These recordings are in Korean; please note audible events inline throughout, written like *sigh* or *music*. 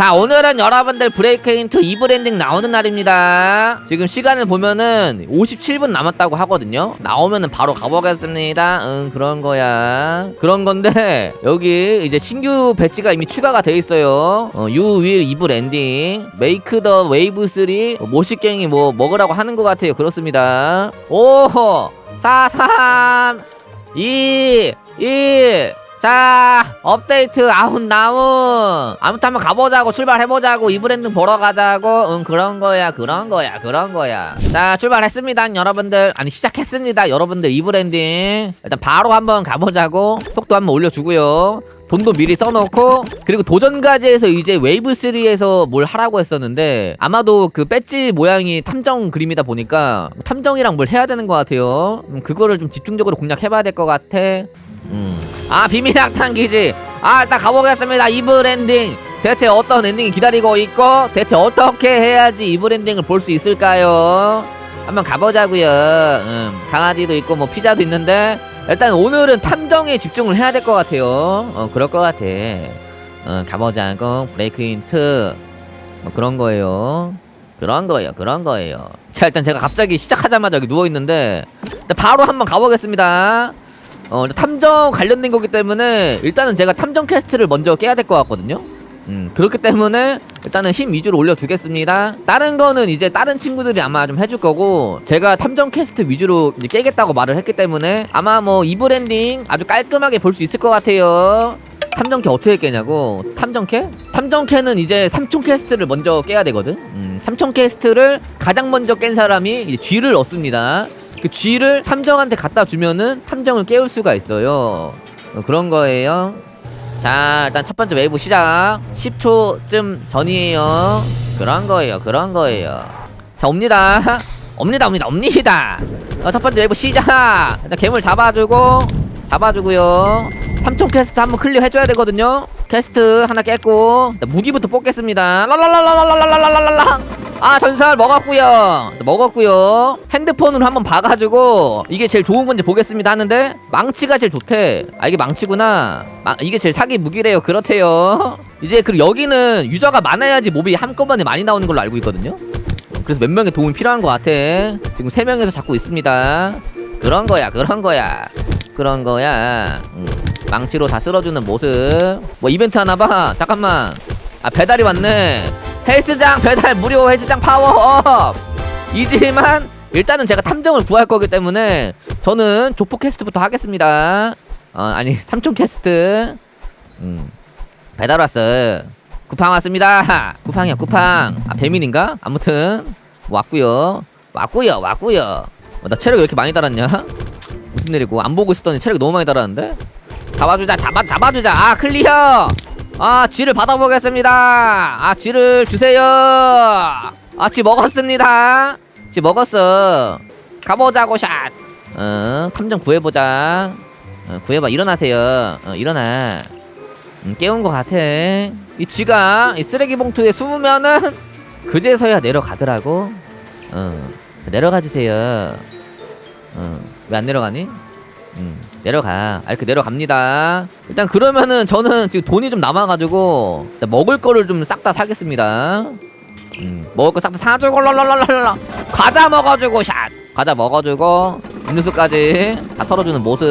자 오늘은 여러분들 브레이크 인트 2부 엔딩 나오는 날입니다. 지금 시간을 보면은 57분 남았다고 하거든요. 나오면은 바로 가보겠습니다. 응 그런 거야. 그런 건데 *laughs* 여기 이제 신규 배지가 이미 추가가 돼 있어요. 어, will 2부 엔딩 Make the wave 3 모식갱이 뭐 먹으라고 하는 것 같아요. 그렇습니다. 오4 3 2 1 자 업데이트 아웃 나운 아무튼 한번 가보자고 출발해보자고 이 브랜드 보러 가자고. 응 그런 거야 그런 거야 그런 거야. 자 출발했습니다 여러분들. 아니 시작했습니다 여러분들 이 브랜딩. 일단 바로 한번 가보자고. 속도 한번 올려주고요. 돈도 미리 써놓고. 그리고 도전가지에서 이제 웨이브 3에서 뭘 하라고 했었는데 아마도 그 배지 모양이 탐정 그림이다 보니까 탐정이랑 뭘 해야 되는 것 같아요. 음, 그거를 좀 집중적으로 공략해봐야 될 것 같아 음. 아 비밀 악탄 기지. 아 일단 가보겠습니다. 이브 랜딩. 대체 어떤 엔딩이 기다리고 있고 대체 어떻게 해야지 이브 랜딩을 볼 수 있을까요? 한번 가보자고요. 음, 강아지도 있고 뭐 피자도 있는데 일단 오늘은 탐정에 집중을 해야 될 것 같아요. 어 그럴 것 같아. 어, 가보자고. 브레이크 힌트. 뭐 그런 거예요. 그런 거예요. 그런 거예요. 자 일단 제가 갑자기 시작하자마자 여기 누워있는데 바로 한번 가보겠습니다 어, 탐정 관련된 거기 때문에 일단은 제가 탐정 퀘스트를 먼저 깨야 될 것 같거든요. 음, 그렇기 때문에 일단은 힘 위주로 올려두겠습니다. 다른 거는 이제 다른 친구들이 아마 좀 해줄 거고 제가 탐정 퀘스트 위주로 깨겠다고 말을 했기 때문에 아마 뭐 이 브랜딩 아주 깔끔하게 볼 수 있을 것 같아요. 탐정캐 어떻게 깨냐고 탐정캐? 탐정캐는 이제 삼촌 퀘스트를 먼저 깨야 되거든 음, 삼촌 퀘스트를 가장 먼저 깬 사람이 이제 쥐를 얻습니다 그 쥐를 탐정한테 갖다 주면은 탐정을 깨울 수가 있어요. 어, 그런 거예요. 자 일단 첫 번째 웨이브 시작. 10초쯤 전이에요. 그런 거예요 그런 거예요. 자 옵니다. *laughs* 옵니다 옵니다 옵니다. 어, 첫 번째 웨이브 시작. 일단 괴물 잡아주고 잡아주고요. 삼촌 퀘스트 한번 클리어 해줘야 되거든요. 퀘스트 하나 깼고 무기부터 뽑겠습니다. 랄랄랄랄랄랄랄랄랄라 아 전설 먹었고요. 먹었고요. 핸드폰으로 한번 봐가지고 이게 제일 좋은 건지 보겠습니다 하는데 망치가 제일 좋대. 아 이게 망치구나. 마, 이게 제일 사기 무기래요. 그렇대요. 이제 그리고 여기는 유저가 많아야지 몹이 한꺼번에 많이 나오는 걸로 알고 있거든요. 그래서 몇 명의 도움이 필요한 것 같아. 지금 세 명에서 잡고 있습니다. 그런 거야 그런 거야. 그런 거야. 음, 망치로 다 쓸어주는 모습. 뭐 이벤트 하나 봐. 잠깐만. 아 배달이 왔네 헬스장 배달 무료 헬스장 파워업. 이지만 일단은 제가 탐정을 구할 거기 때문에 저는 조폭 퀘스트부터 하겠습니다. 어 아니 삼촌 퀘스트. 음 배달 왔어. 쿠팡 왔습니다. 쿠팡이야 쿠팡. 아 배민인가? 아무튼 왔구요. 왔구요 왔구요. 어, 나 체력 왜 이렇게 많이 달았냐? 무슨 일이고? 안 보고 있었더니 체력이 너무 많이 달았는데? 잡아주자 잡아 잡아주자. 아 클리어 아 쥐를 받아보겠습니다. 아 쥐를 주세요. 아쥐 먹었습니다. 쥐 먹었어. 가보자고 샷 어 탐정 구해보자. 어, 구해봐. 일어나세요. 어, 일어나. 음, 깨운 것 같아. 이 쥐가 이 쓰레기 봉투에 숨으면은 그제서야 내려가더라고. 어 내려가 주세요. 어 왜 안 내려가니 음, 내려가. 아, 이렇게 내려갑니다. 일단 그러면은 저는 지금 돈이 좀 남아가지고 일단 먹을 거를 좀 싹 다 사겠습니다. 음, 먹을 거 싹 다 사주고 랄랄랄랄라 과자 먹어주고 샷. 과자 먹어주고 음료수까지 다 털어주는 모습.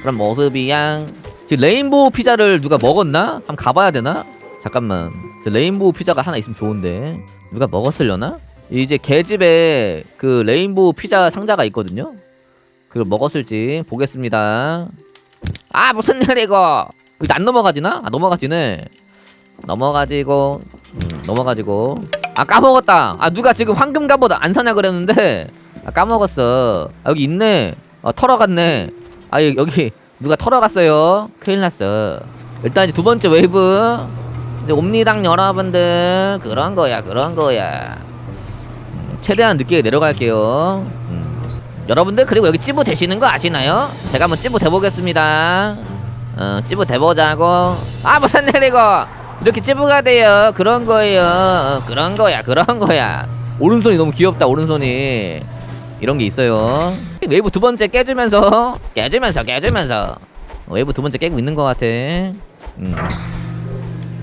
그런 모습이야. 지금 레인보우 피자를 누가 먹었나? 한번 가봐야 되나? 잠깐만. 저 레인보우 피자가 하나 있으면 좋은데 누가 먹었으려나? 이제 개집에 그 레인보우 피자 상자가 있거든요. 그걸 먹었을지 보겠습니다. 아 무슨 일이고? 이거 안 넘어가지나? 아 넘어가지네. 넘어가지고 음, 넘어가지고 아 까먹었다. 아 누가 지금 황금 갑옷 안 사냐 그랬는데 아 까먹었어. 아, 여기 있네. 어 털어갔네. 아 여기, 누가 털어갔어요. 큰일 났어. 일단 이제 두 번째 웨이브 이제 옴니당 여러분들 그런 거야 그런 거야. 음, 최대한 늦게 내려갈게요. 음. 여러분들 그리고 여기 찌부 되시는 거 아시나요? 제가 한번 찌부 대보겠습니다. 어 찌부 대보자고. 아 무슨 일이고 이렇게 찌부가 돼요? 그런 거예요. 어, 그런 거야 그런 거야. 오른손이 너무 귀엽다 오른손이. 이런 게 있어요. 웨이브 두 번째 깨주면서. 깨주면서 깨주면서. 웨이브 두 번째 깨고 있는 것 같아. 음.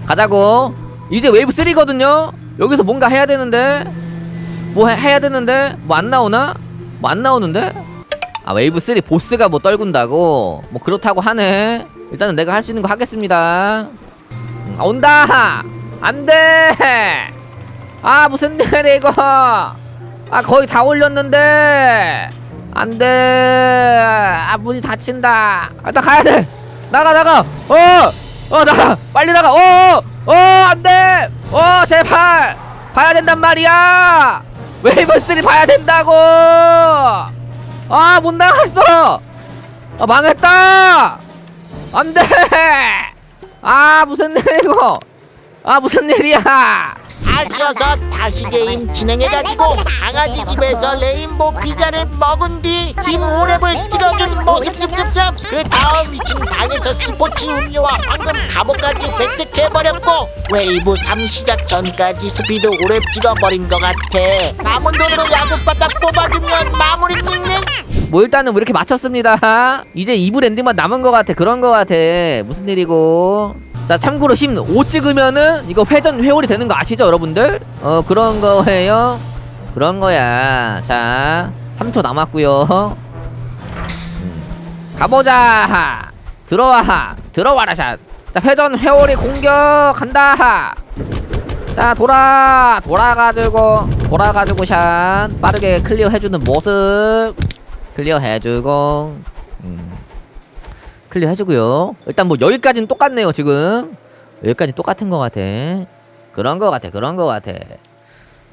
가자고. 이제 웨이브 3거든요? 여기서 뭔가 해야 되는데? 뭐 해, 해야 되는데? 뭐 안 나오나 뭐 안 나오는데? 아 웨이브 3 보스가 뭐 떨군다고? 뭐 그렇다고 하네. 일단은 내가 할 수 있는 거 하겠습니다. 음, 아, 온다! 안돼! 아 무슨 일이야 이거? 아 거의 다 올렸는데! 안돼! 아 문이 닫힌다. 아, 나 가야 돼! 나가 나가! 어어 나가! 빨리 나가! 어어 안돼! 어 제발! 봐야 된단 말이야 웨이브 3 봐야 된다고! 아 못 나갔어! 아 망했다! 안돼! 아 무슨 일이고! 아 무슨 일이야 아쉬워서 다시 게임 진행해가지고 강아지 집에서 레인보 피자를 먹은 뒤 김오랩을 찍어준 모습 습습습 그 다음 위층 방에서 스포츠 음료와 황금 갑옷까지 획득해버렸고 웨이브 3 시작 전까지 스피드 오랩 찍어버린 것 같아. 남은 돈으로 야구바닥 뽑아주면 마무리 찍는 뭐 일단은 뭐 이렇게 맞췄습니다. 이제 2부 엔딩만 남은 것 같아. 그런 것 같아. 무슨 일이고 자 참고로 힘5 찍으면은 이거 회전 회오리 되는 거 아시죠 여러분들? 어 그런 거예요. 그런 거야. 자 3초 남았고요. 음. 가보자. 들어와. 들어와라 샷 자 회전 회오리 공격 간다. 자 돌아. 돌아가지고 돌아가지고 샷. 빠르게 클리어 해주는 모습. 클리어 해주고. 음. 클리어 해주고요. 일단 뭐 여기까지는 똑같네요 지금. 여기까지 똑같은 것 같아. 그런 것 같아 그런 것 같아.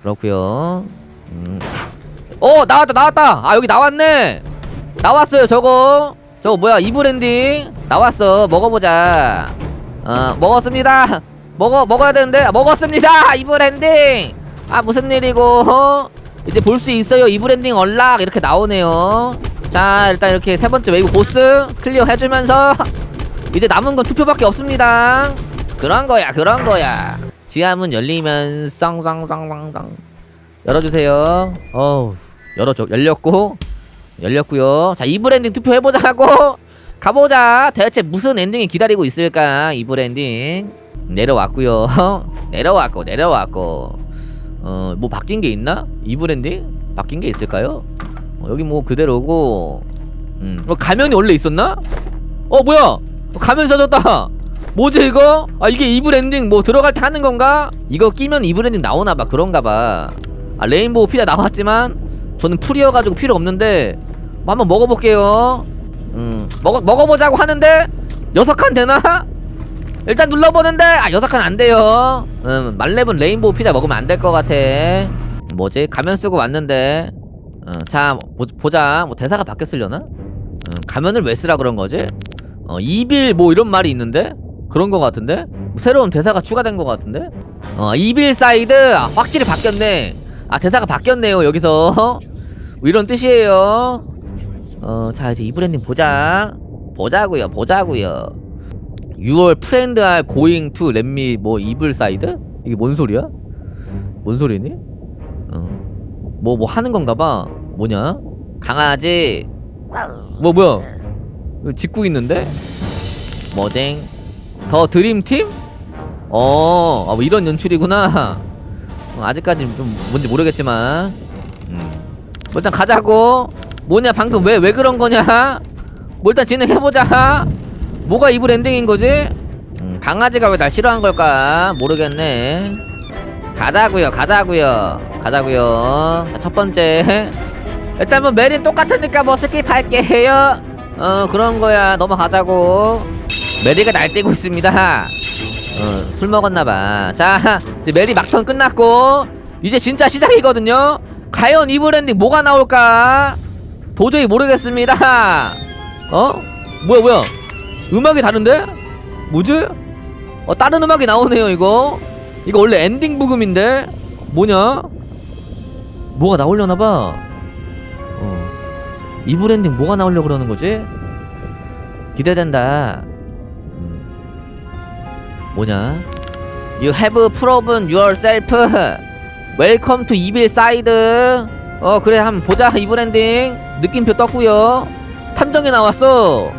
그렇고요. 음. 어 나왔다 나왔다! 아 여기 나왔네! 나왔어요 저거. 저거 뭐야 이브랜딩? 나왔어 먹어보자. 어 먹었습니다. 먹어 먹어야 되는데? 아, 먹었습니다! *laughs* 이브랜딩! 아 무슨 일이고? 이제 볼 수 있어요. 이브랜딩 얼락! 이렇게 나오네요 자 일단 이렇게 세 번째 웨이브 보스 클리어 해주면서 *laughs* 이제 남은 건 투표밖에 없습니다. 그런 거야 그런 거야. 지하문 열리면 쌍쌍쌍쌍쌍. 열어주세요. 어우 열어줘 열렸고. 열렸고요. 자 이브랜딩 투표 해보자고. *laughs* 가보자. 대체 무슨 엔딩이 기다리고 있을까 이브랜딩. 내려왔고요. *laughs* 내려왔고 내려왔고. 어뭐 바뀐 게 있나? 이브랜딩? 바뀐 게 있을까요? 어, 여기 뭐 그대로고. 음. 어, 가면이 원래 있었나? 어 뭐야? 어, 가면 써졌다. 뭐지 이거? 아 이게 이브랜딩 뭐 들어갈 때 하는 건가? 이거 끼면 이브랜딩 나오나 봐. 그런가 봐 아 레인보우 피자 나왔지만 저는 풀이어가지고 필요 없는데 뭐 한번 먹어볼게요. 음 먹어 먹어보자고 하는데 여섯 칸 되나? 일단 눌러보는데. 아 여섯 칸 안 돼요. 음 말렙은 레인보우 피자 먹으면 안 될 것 같아. 뭐지? 가면 쓰고 왔는데. 어, 자 보, 보자 뭐 대사가 바뀌었으려나? 음, 가면을 왜 쓰라 그런 거지? 어 이빌 뭐 이런 말이 있는데 그런 거 같은데 뭐 새로운 대사가 추가된 거 같은데? 어 이빌 사이드 아, 확실히 바뀌었네. 아 대사가 바뀌었네요 여기서 뭐 이런 뜻이에요. 어 자 이제 이브랜딩 보자 보자고요 보자고요. 6월 프렌드 알 고잉 투 렛미 뭐 이블 사이드? 이게 뭔 소리야? 뭔 소리니? 어. 뭐뭐 하는 건가 봐. 뭐냐? 강아지. 뭐 뭐야? 짖고 있는데? 뭐쟁? 더 드림팀? 어, 아, 뭐 이런 연출이구나. 어, 아직까지는 좀 뭔지 모르겠지만. 음. 뭐 일단 가자고. 뭐냐 방금 왜 왜 그런 거냐? 뭐 일단 진행해보자. 뭐가 이브 랜딩인 거지? 음, 강아지가 왜 날 싫어한 걸까? 모르겠네. 가자고요, 가자고요, 가자고요. 자, 첫 번째. 일단 뭐 메린 똑같으니까 뭐 스킵할게요. 어, 그런 거야. 넘어가자고. 메리가 날뛰고 있습니다. 어, 술 먹었나봐. 자, 메리 막턴 끝났고 이제 진짜 시작이거든요. 과연 이브 랜딩 뭐가 나올까? 도저히 모르겠습니다. 어? 뭐야, 뭐야? 음악이 다른데? 뭐지? 어 다른 음악이 나오네요 이거 이거 원래 엔딩 부금인데 뭐냐? 뭐가 나오려나봐 어 이브 엔딩 뭐가 나오려고 그러는 거지? 기대된다 음. 뭐냐? You have proven yourself Welcome to 이빌 사이드 어 그래 한번 보자 이브 엔딩 느낌표 떴구요 탐정이 나왔어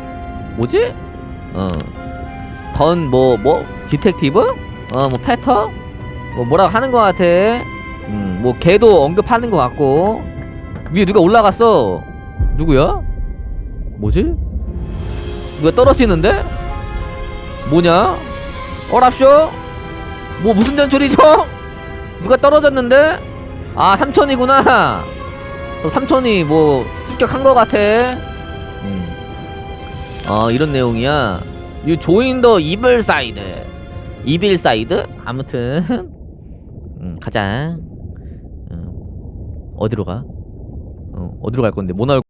뭐지? 어. 던뭐뭐 디텍티브? 어 뭐 패터? 뭐 뭐라고 하는 것 같아 음뭐 걔도 언급하는 것 같고 위에 누가 올라갔어 누구야? 뭐지? 누가 떨어지는데? 뭐냐? 어랍쇼? 뭐 무슨 연출이죠? 누가 떨어졌는데? 아 삼촌이구나. 저 삼촌이 뭐 습격한 것 같아. 음. 어 이런 내용이야. 이 조인 더 이블 사이드. 이빌 사이드? 아무튼. 음, 가자. 음, 어디로 가? 어, 어디로 갈 건데? 뭐 나올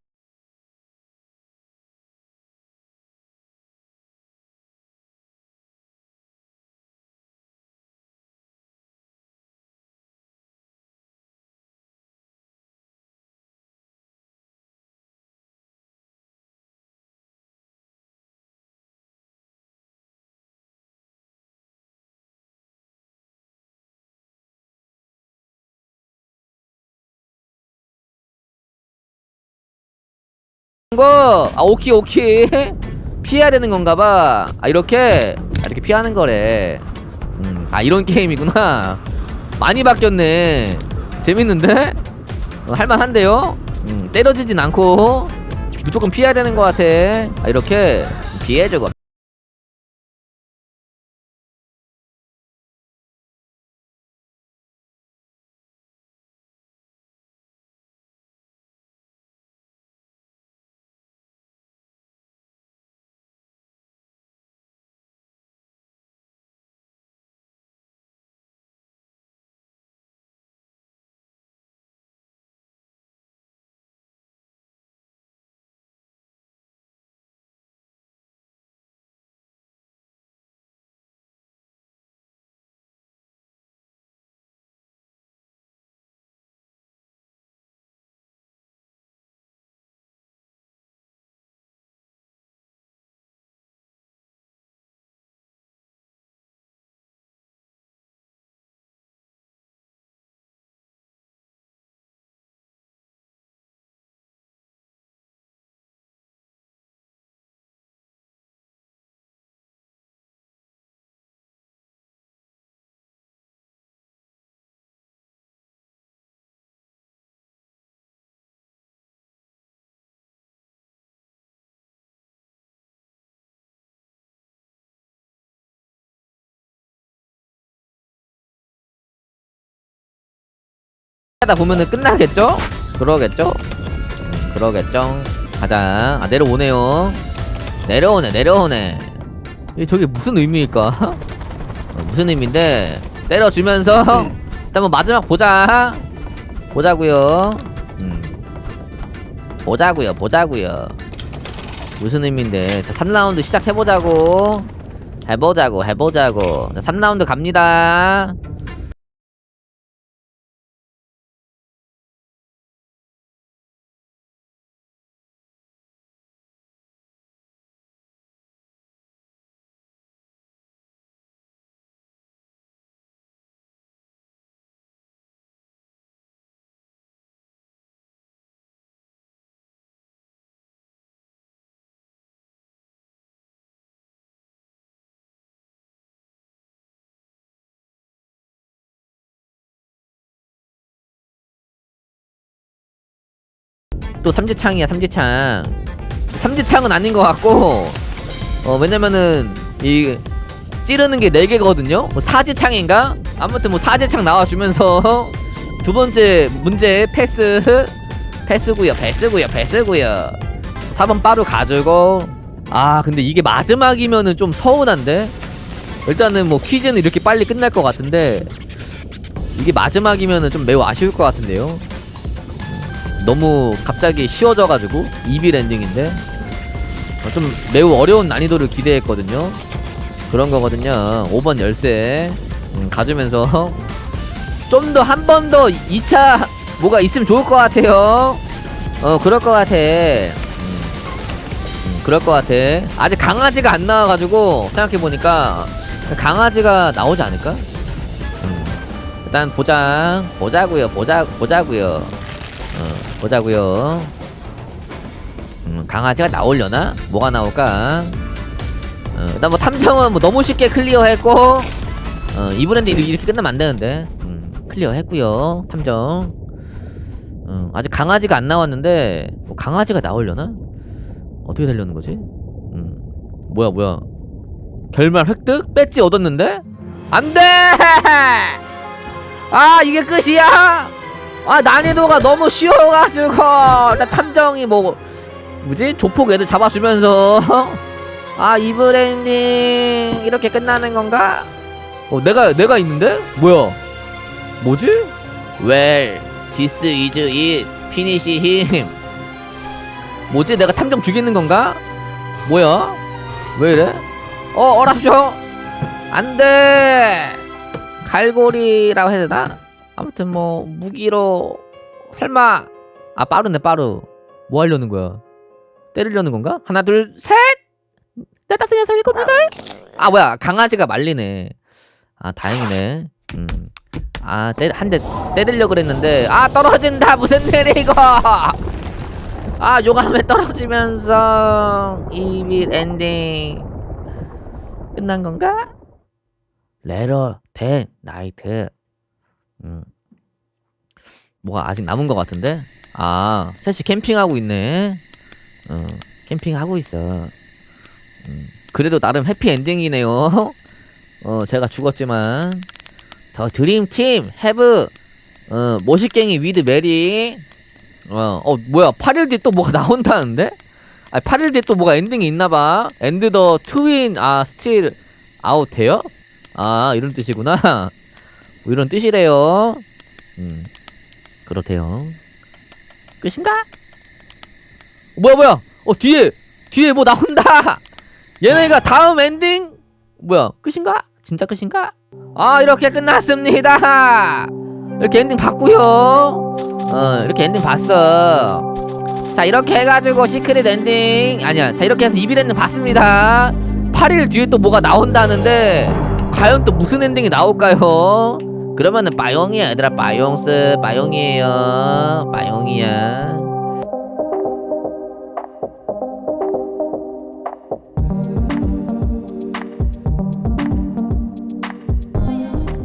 거? 아 오키 오키 *laughs* 피해야 되는 건가 봐. 아 이렇게 아, 이렇게 피하는 거래. 음, 아 이런 *laughs* 게임이구나. 많이 바뀌었네. 재밌는데? 어, 할만한데요? 음, 때려지진 않고 무조건 피해야 되는 것 같아. 아 이렇게 피해주고. 하다 보면은 끝나겠죠? 그러겠죠? 음, 그러겠죠? 가자. 아, 내려오네요. 내려오네, 내려오네. 이 저게 무슨 의미일까? *laughs* 어, 무슨 의미인데? 때려주면서 *laughs* 일단 뭐 마지막 보자. 보자고요. 음. 보자고요, 보자고요. 무슨 의미인데? 자, 3라운드 시작해보자고. 해보자고, 해보자고. 자, 3라운드 갑니다. 또 삼지창이야 삼지창. 삼지창은 아닌 것 같고 어 왜냐면은 이 찌르는 게 4개거든요? 뭐 사지창인가? 아무튼 뭐 사지창 나와주면서 *laughs* 두 번째 문제 패스 패스구요 패스구요 패스구요. 4번 빠루 가지고. 아 근데 이게 마지막이면은 좀 서운한데? 일단은 뭐 퀴즈는 이렇게 빨리 끝날 것 같은데 이게 마지막이면은 좀 매우 아쉬울 것 같은데요 너무 갑자기 쉬워져가지고 이빌 엔딩인데 어, 좀 매우 어려운 난이도를 기대했거든요. 그런 거거든요. 5번 열쇠 음, 가주면서 *laughs* 좀 더 한 번 더 2차 뭐가 있으면 좋을 것 같아요. 어 그럴 것 같아. 음, 음, 그럴 것 같아. 아직 강아지가 안 나와가지고 생각해보니까 강아지가 나오지 않을까? 음, 일단 보자 보자구요 보자 보자구요 어, 보자고요. 음, 강아지가 나오려나? 뭐가 나올까? 어, 일단 뭐 탐정은 뭐 너무 쉽게 클리어했고 어, 이 브랜드 이렇게, 끝나면 안 되는데. 음, 클리어 했고요. 탐정. 어, 아직 강아지가 안 나왔는데 뭐 강아지가 나오려나? 어떻게 되려는 거지? 음, 뭐야 뭐야? 결말 획득? 배지 얻었는데? 안 돼! *laughs* 아 이게 끝이야? 아 난이도가 너무 쉬워가지고 나 탐정이 뭐 뭐지 조폭 애들 잡아주면서 아 이브랜딩 이렇게 끝나는 건가? 어 내가 내가 있는데 뭐야? 뭐지? Well, this is it. Finish him. 뭐지? 내가 탐정 죽이는 건가? 뭐야? 왜 이래? 어 어랍쇼 안돼 갈고리라고 해야 되나? 아무튼 뭐 무기로 설마. 아 빠르네 빠르. 뭐 하려는 거야? 때리려는 건가? 하나 둘셋넷 다섯 여섯 일곱 여덟? 아 뭐야. 강아지가 말리네. 아 다행이네. 음아한 대 때리려 그랬는데. 아 떨어진다. 무슨 일이고 아 요감에 떨어지면서 이빗 엔딩 끝난 건가? 레러 된 나이트 음 뭐가 아직 남은 것 같은데? 아 셋이 캠핑하고 있네. 어 캠핑하고 있어. 음, 그래도 나름 해피 엔딩이네요. *laughs* 어 제가 죽었지만. 더 드림팀 해브. 어 모식갱이 위드 메리. 어, 어 뭐야 8일 뒤에 또 뭐가 *laughs* 나온다는데? 아 8일 뒤에 또 뭐가 엔딩이 있나봐. 엔드 더 트윈 아 스틸 아웃 돼요? 아 이런 뜻이구나 *laughs* 뭐 이런 뜻이래요. 음. 그렇대요. 끝인가? 뭐야 뭐야? 어 뒤에 뒤에 뭐 나온다. 얘네가 다음 엔딩? 뭐야 끝인가? 진짜 끝인가? 아 이렇게 끝났습니다. 이렇게 엔딩 봤고요. 어 이렇게 엔딩 봤어. 자 이렇게 해가지고 시크릿 엔딩 아니야. 자 이렇게 해서 이빌 엔딩 봤습니다. 8일 뒤에 또 뭐가 나온다는데 과연 또 무슨 엔딩이 나올까요? 그러면은 빠용이야 얘들아 빠용스 빠용이에요. 빠용이야